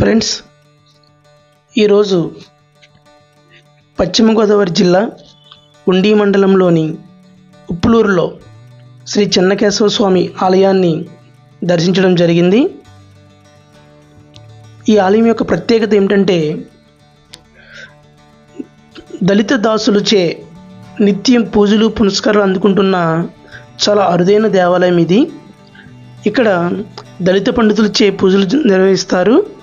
Friends ఈరోజు పశ్చిమ గోదావరి జిల్లా ఉండి మండలంలోని ఉప్పులూరులో శ్రీ చెన్నకేశవ స్వామి ఆలయాన్ని దర్శించడం జరిగింది. ఈ ఆలయం యొక్క ప్రత్యేకత ఏమిటంటే దళిత దాసులచే నిత్యం పూజలు పునస్కారాలు అందుకుంటున్న చాలా అరుదైన దేవాలయం ఇది. ఇక్కడ దళిత పండితులచే పూజలు నిర్వహిస్తారు.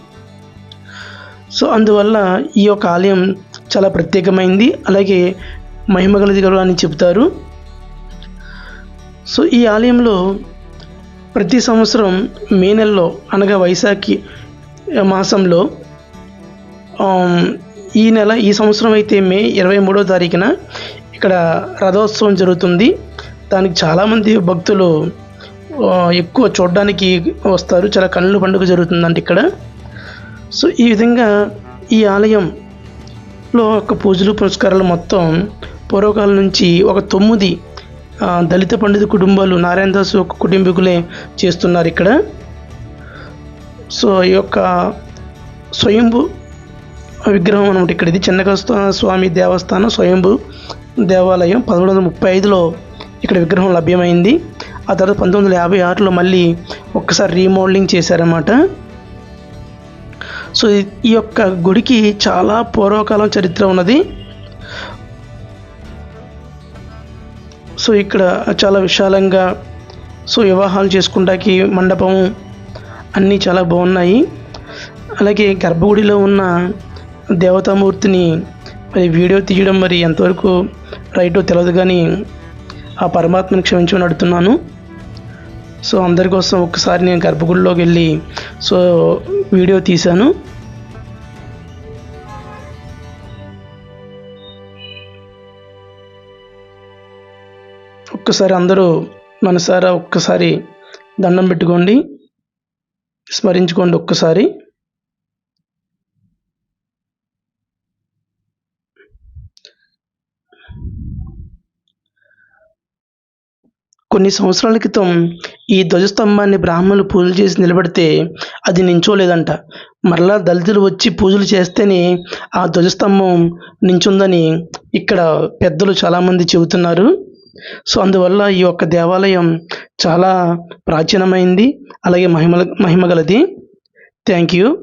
సో అందువల్ల ఈ యొక్క ఆలయం చాలా ప్రత్యేకమైంది. అలాగే మహిమగలది కూడా అని చెబుతారు. సో ఈ ఆలయంలో ప్రతి సంవత్సరం మే నెలలో అనగా వైశాఖి మాసంలో ఈ నెల ఈ సంవత్సరం అయితే మే ఇరవై మూడో తారీఖున ఇక్కడ రథోత్సవం జరుగుతుంది. దానికి చాలామంది భక్తులు ఎక్కువ చూడడానికి వస్తారు. చాలా కన్నుల పండుగ జరుగుతుందంట ఇక్కడ. సో ఈ విధంగా ఈ ఆలయంలో ఒక పూజలు పురస్కారాలు మొత్తం పూర్వకాలం నుంచి ఒక తొమ్మిది దళిత పండిత కుటుంబాలు నారాయణ దాసు ఒక కుటుంబీకులే చేస్తున్నారు ఇక్కడ. సో ఈ యొక్క స్వయంభు విగ్రహం అనమాట ఇక్కడ. ఇది చెన్నకస్త స్వామి దేవస్థానం స్వయంభు దేవాలయం. పదమూడు వందల ముప్పై ఐదులో ఇక్కడ విగ్రహం లభ్యమైంది. ఆ తర్వాత పంతొమ్మిది వందల యాభై ఆరులో మళ్ళీ ఒక్కసారి రీమోడలింగ్ చేశారన్నమాట. సో ఈ- యొక్క గుడికి చాలా పూర్వకాలం చరిత్ర ఉన్నది. సో ఇక్కడ చాలా విశాలంగా సో వివాహాలు చేసుకుంటాకి మండపం అన్నీ చాలా బాగున్నాయి. అలాగే గర్భగుడిలో ఉన్న దేవతామూర్తిని మరి వీడియో తీయడం మరి ఎంతవరకు రైటో తెలియదు కానీ ఆ పరమాత్మను క్షమించమని అడుగుతున్నాను. సో అందరి కోసం ఒక్కసారి నేను గర్భగుడిలోకి వెళ్ళి సో వీడియో తీశాను. ఒక్కసారి అందరూ మనసారా ఒక్కసారి దండం పెట్టుకోండి. స్మరించుకోండి ఒక్కసారి. కొన్ని సంవత్సరాల క్రితం ఈ ధ్వజస్తంభాన్ని బ్రాహ్మణులు పూజలు చేసి నిలబడితే అది నించోలేదంట. మరలా దళితులు వచ్చి పూజలు చేస్తేనే ఆ ధ్వజస్తంభం నించుందని ఇక్కడ పెద్దలు చాలామంది చెబుతున్నారు. సో అందువల్ల ఈ యొక్క దేవాలయం చాలా ప్రాచీనమైంది. అలాగే మహిమ మహిమగలది థ్యాంక్ యూ.